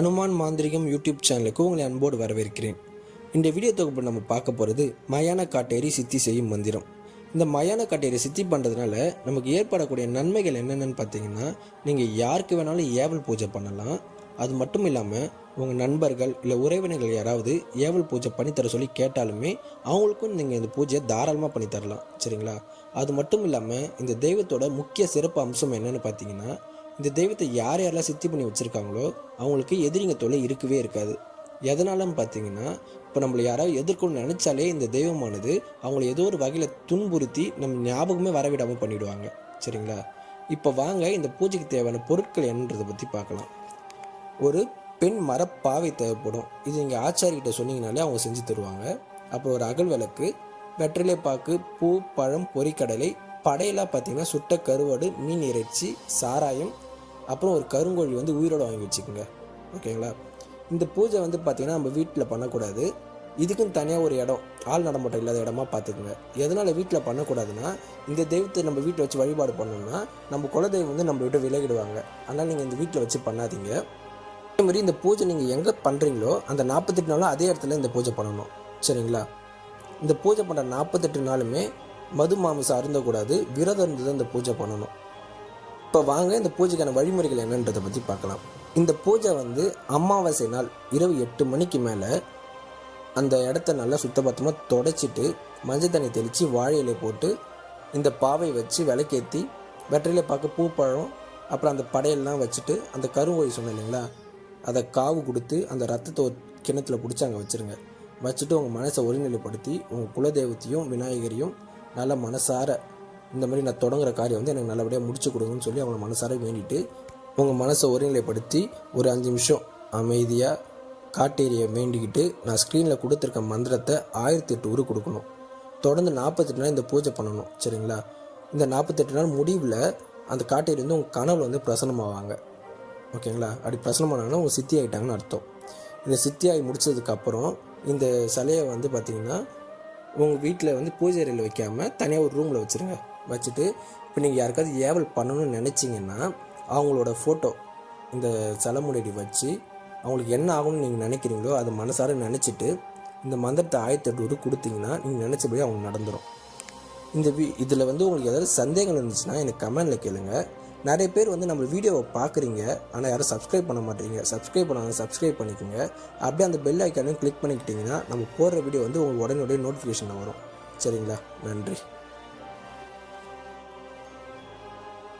ஹனுமான் மாந்திரிகம் யூடியூப் சேனலுக்கு உங்களை அன்போடு வரவேற்கிறேன். இந்த வீடியோ தொகுப்பு நம்ம பார்க்க போகிறது மயான காட்டேரி சித்தி செய்யும் மந்திரம். இந்த மயான காட்டேரி சித்தி பண்ணுறதுனால நமக்கு ஏற்படக்கூடிய நன்மைகள் என்னென்னு பார்த்தீங்கன்னா நீங்கள் யாருக்கு வேணாலும் ஏவல் பூஜை பண்ணலாம். அது மட்டும் இல்லாமல் உங்கள் நண்பர்கள் இல்லை உறவினர்கள் யாராவது ஏவல் பூஜை பண்ணித்தர சொல்லி கேட்டாலுமே அவங்களுக்கும் நீங்கள் இந்த பூஜையை தாராளமாக பண்ணி தரலாம். சரிங்களா? அது மட்டும் இல்லாமல் இந்த தெய்வத்தோட முக்கிய சிறப்பு அம்சம் என்னென்னு பார்த்தீங்கன்னா இந்த தெய்வத்தை யார் யாரெல்லாம் சித்தி பண்ணி வச்சுருக்காங்களோ அவங்களுக்கு எதிரிங்க தொல்லை இருக்கவே இருக்காது. எதனாலன்னு பார்த்தீங்கன்னா இப்போ நம்மளை யாராவது எதிர்க்கணும்னு நினச்சாலே இந்த தெய்வமானது அவங்கள ஏதோ ஒரு வகையில் துன்புறுத்தி நம்ம ஞாபகமே வரவிடாமல் பண்ணிவிடுவாங்க சரிங்களா? இப்போ வாங்க இந்த பூஜைக்கு தேவையான பொருட்கள் என்னன்றதை பற்றி பார்க்கலாம். ஒரு பெண் மரப்பாவை தேவைப்படும். இது நீங்கள் ஆச்சாரிகிட்ட சொன்னீங்கனாலே அவங்க செஞ்சு தருவாங்க. அப்புறம் ஒரு அகல் விளக்கு வெற்றிலை பாக்கு பூ பழம் பொரிக்கடலை படையெல்லாம் பார்த்தீங்கன்னா சுட்ட கருவாடு மீன் இறைச்சி சாராயம் அப்புறம் ஒரு கருங்கோழி வந்து உயிரோட வாங்கி வச்சுக்கோங்க. ஓகேங்களா? இந்த பூஜை வந்து பார்த்திங்கன்னா நம்ம வீட்டில் பண்ணக்கூடாது. இதுக்குன்னு தனியாக ஒரு இடம் ஆள் நடமாட்டம் இல்லாத இடமா பார்த்துக்குங்க எதனால் வீட்டில் பண்ணக்கூடாதுன்னா இந்த தெய்வத்தை நம்ம வீட்டில் வச்சு வழிபாடு பண்ணோம்னா நம்ம குலதெய்வம் வந்து நம்ம விட்டு விலகிடுவாங்க. அதனால் நீங்கள் இந்த வீட்டில் வச்சு பண்ணாதீங்க. அதே மாதிரி இந்த பூஜை நீங்கள் எங்கே பண்ணுறீங்களோ அந்த நாற்பத்தெட்டு நாளும் அதே இடத்துல இந்த பூஜை பண்ணணும். சரிங்களா? இந்த பூஜை பண்ணுற நாற்பத்தெட்டு நாளுமே மது மாமிசம் அருந்தக்கூடாது. விரதம் இருந்து தான் இந்த பூஜை பண்ணணும். இப்போ வாங்க இந்த பூஜைக்கான வழிமுறைகள் என்னன்றதை பற்றி பார்க்கலாம். இந்த பூஜை வந்து அமாவாசை நாள் இரவு எட்டு மணிக்கு மேலே அந்த இடத்த நல்லா சுத்தபத்தமாக தொடச்சிட்டு மஞ்சள் தண்ணி தெளித்து வாழை இலை போட்டு இந்த பாவை வச்சு விளக்கேற்றி வெற்றிலை பார்க்க பூ பழம் அப்புறம் அந்த படையெல்லாம் வச்சுட்டு அந்த கருங்கோழி சொன்னேன் இல்லைங்களா? அதை காவு கொடுத்து அந்த ரத்தத்தை கிணத்துல பிடிச்சி அங்கே வச்சுருங்க. வச்சுட்டு உங்கள் மனசை ஒருநிலைப்படுத்தி உங்கள் குலதெய்வத்தையும் விநாயகரையும் நல்ல மனசார இந்த மாதிரி நான் தொடங்குற காரியம் வந்து எனக்கு நல்லபடியாக முடிச்சு கொடுங்கன்னு சொல்லி அவங்கள மனசார வேண்டிட்டு உங்கள் மனசை ஒருநிலைப்படுத்தி ஒரு அஞ்சு நிமிஷம் அமைதியாக காட்டேரியை வேண்டிக்கிட்டு நான் ஸ்க்ரீனில் கொடுத்துருக்க மந்திரத்தை ஆயிரத்தி எட்டு உரு கொடுக்கணும். தொடர்ந்து நாற்பத்தெட்டு நாள் இந்த பூஜை பண்ணணும் சரிங்களா? இந்த நாற்பத்தெட்டு நாள் முடிவில் அந்த காட்டேரி வந்து உங்கள் கனவில் வந்து பிரசனமாவாங்க ஓகேங்களா? அப்படி பிரசனமானாங்கன்னா உங்கள் சித்தி ஆகிட்டாங்கன்னு அர்த்தம். இந்த சித்தி ஆகி முடிச்சதுக்கப்புறம் இந்த சிலையை வந்து பார்த்திங்கன்னா உங்கள் வீட்டில் வந்து பூஜை அறையில் வைக்காமல் தனியாக ஒரு ரூமில் வச்சுருங்க. வச்சுட்டு இப்போ நீங்கள் யாருக்காவது ஏவல் பண்ணணும்னு நினச்சிங்கன்னா அவங்களோட ஃபோட்டோ இந்த சிலை வச்சு அவங்களுக்கு என்ன ஆகும்னு நீங்கள் நினைக்கிறீங்களோ அதை மனசார நினச்சிட்டு இந்த மந்திரத்தை ஆயிரத்தி கொடுத்தீங்கன்னா நீங்கள் நினச்சபடி அவங்க நடந்துடும் இந்த வீ இதில் வந்து உங்களுக்கு ஏதாவது சந்தேகம் இருந்துச்சுன்னா எனக்கு கமெண்டில் கேளுங்க. நிறைய பேர் வந்து நம்ம வீடியோவை பார்க்குறீங்க ஆனால் யாரும் சப்ஸ்கிரைப் பண்ண மாட்டீங்க. சப்ஸ்கிரைப் பண்ணாங்க சப்ஸ்கிரைப் பண்ணிக்கோங்க. அப்படியே அந்த பெல் ஐக்கானையும் கிளிக் பண்ணிக்கிட்டிங்கன்னா நம்ம போடுற வீடியோ வந்து உங்களுக்கு உடனே உடனே நோட்டிஃபிகேஷன் வரும். சரிங்களா? நன்றி.